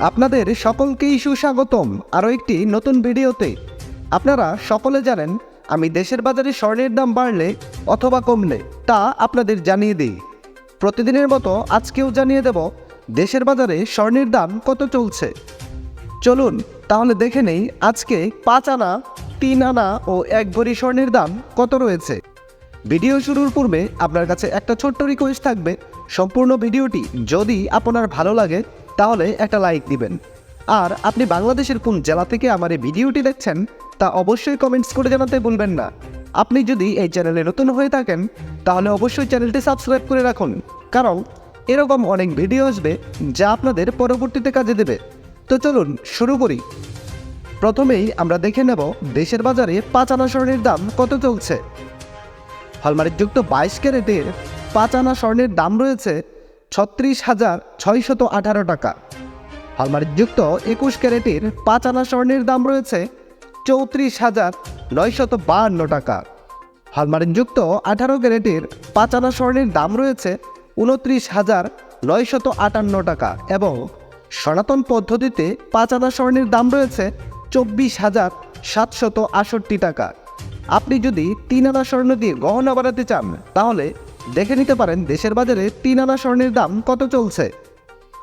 আপনাদের সকলকেই সুস্বাগতম। আরও একটি নতুন ভিডিওতে। আপনারা সকলে জানেন, আমি দেশের বাজারে স্বর্ণের দাম বাড়লে অথবা কমলে, তা আপনাদের জানিয়ে দিই। প্রতিদিনের মতো আজকেও জানিয়ে দেব, দেশের বাজারে স্বর্ণের দাম কত চলছে। চলুন তাহলে দেখে নেই, আজকে পাঁচ আনা, তিন আনা ও এক ভরি স্বর্ণের দাম কত রয়েছে। ভিডিও শুরুর পূর্বে আপনার কাছে একটা ছোট্ট রিকোয়েস্ট থাকবে। সম্পূর্ণ ভিডিওটি যদি আপনার ভালো লাগে তাহলে একটা লাইক দিবেন। আর আপনি বাংলাদেশের কোন জেলা থেকে আমার এই ভিডিওটি দেখছেন, তা অবশ্যই কমেন্টস করে জানাতে ভুলবেন না। আপনি যদি এই চ্যানেলে নতুন হয়ে থাকেন, তাহলে অবশ্যই চ্যানেলটি সাবস্ক্রাইব করে রাখুন। কারণ এরকম অনেক ভিডিও আসবে, যা আপনাদের পরবর্তীতে কাজে দেবে। তো চলুন শুরু করি। প্রথমেই আমরা দেখে নেব দেশের বাজারে পাঁচ আনা স্বর্ণের দাম কত চলছে। হলমার্কযুক্ত বাইশ ক্যারেটের পাঁচ আনা স্বর্ণের দাম রয়েছে ছত্রিশ হাজার ছয়শত আঠারো টাকা। হলমার্কযুক্ত একুশ ক্যারেটের পাঁচ আনা স্বর্ণের দাম রয়েছে চৌত্রিশ হাজার নয়শত বাহান্ন টাকা। হলমার্কযুক্ত আঠারো ক্যারেটের পাঁচ আনা স্বর্ণের দাম রয়েছে উনত্রিশ হাজার নয়শত আটান্ন টাকা এবং সনাতন পদ্ধতিতে পাঁচ আনা স্বর্ণের দাম রয়েছে চব্বিশ হাজার সাতশত আষট্টি টাকা। আপনি যদি তিন আনা স্বর্ণ দিয়ে গহনা বানাতে চান, তাহলে দেখে নিতে পারেন দেশের বাজারে তিন আনা স্বর্ণের দাম কত চলছে।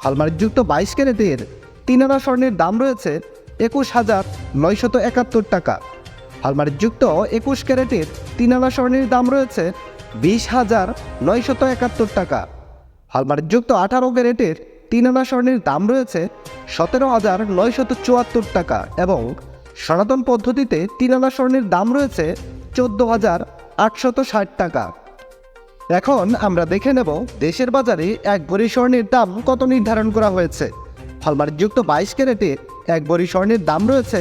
হলমার্কযুক্ত বাইশ ক্যারেটের তিন আনা স্বর্ণের দাম রয়েছে একুশ হাজার নয়শত একাত্তর টাকা। হলমার্কযুক্ত একুশ ক্যারেটের তিন আনা স্বর্ণের দাম রয়েছে বিশ হাজার নয়শত একাত্তর টাকা। হলমার্কযুক্ত আঠারো ক্যারেটের তিন আনা স্বর্ণের দাম রয়েছে সতেরো হাজার নয়শত চুয়াত্তর টাকা এবং সনাতন পদ্ধতিতে তিন আনা স্বর্ণের দাম রয়েছে চোদ্দ হাজার আটশত ষাট টাকা। এখন আমরা দেখে নেব দেশের বাজারে এক ভরি স্বর্ণের দাম কত নির্ধারণ করা হয়েছে। হলমার্কযুক্ত বাইশ ক্যারেটে এক ভরি স্বর্ণের দাম রয়েছে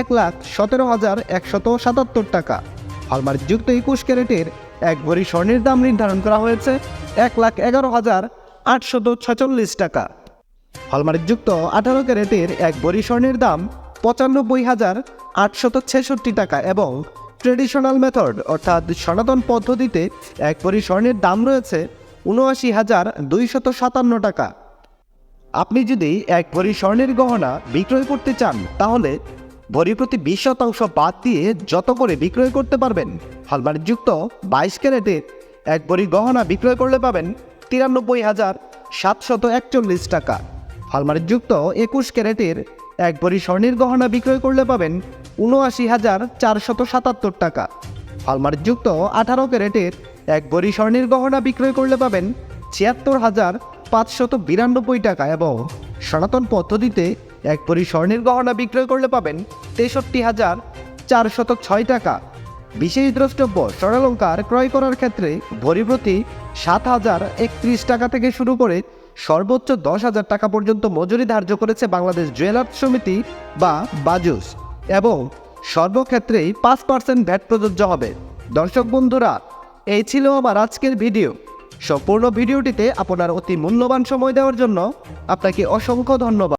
এক লাখ সতেরো হাজার একশত সাতাত্তর টাকা। হলমার্কযুক্ত একুশ ক্যারেটের এক ভরি স্বর্ণের দাম নির্ধারণ করা হয়েছে এক লাখ এগারো হাজার আটশত ছেচল্লিশ টাকা। হলমার্কযুক্ত আঠারো ক্যারেটের এক ভরি স্বর্ণের দাম পঁচানব্বই হাজার আটশত ছেষট্টি টাকা এবং ট্রেডিশনাল মেথড, অর্থাৎ সনাতন পদ্ধতিতে এক ভরি স্বর্ণের দাম রয়েছে উনআশি হাজার দুইশত সাতান্ন টাকা। আপনি যদি এক ভরি স্বর্ণের গহনা বিক্রয় করতে চান, তাহলে ভরি প্রতি বিশ শতাংশ বাদ দিয়ে যত করে বিক্রয় করতে পারবেন, হলমার্কযুক্ত বাইশ ক্যারেটের এক ভরি গহনা বিক্রয় করলে পাবেন তিরানব্বই হাজার সাতশত একচল্লিশ টাকা। হলমার্কযুক্ত একুশ ক্যারেটের এক ভরি স্বর্ণের গহনা বিক্রয় করলে পাবেন উনআশি হাজার চারশত সাতাত্তর টাকা। হলমার্কযুক্ত আঠারো ক্যারেটের এক ভরি স্বর্ণের গহনা বিক্রয় করলে পাবেন ছিয়াত্তর হাজার পাঁচশত বিরানব্বই টাকা এবং সনাতন পদ্ধতিতে এক ভরি স্বর্ণের গহনা বিক্রয় করলে পাবেন তেষট্টি হাজার চারশত ছয় টাকা। বিশেষ দ্রষ্টব্য, স্বর্ণালঙ্কার ক্রয় করার ক্ষেত্রে ভরি প্রতি সাত হাজার একত্রিশ টাকা থেকে শুরু করে সর্বোচ্চ দশ হাজার টাকা পর্যন্ত মজুরি ধার্য করেছে বাংলাদেশ জুয়েলার্স সমিতি বা বাজুস। এবং সর্বক্ষেত্রেই পাঁচ পার্সেন্ট ভ্যাট প্রযোজ্য হবে। দর্শক বন্ধুরা, এই ছিল আমার আজকের ভিডিও। সম্পূর্ণ ভিডিওটিতে আপনার অতি মূল্যবান সময় দেওয়ার জন্য আপনাকে অসংখ্য ধন্যবাদ।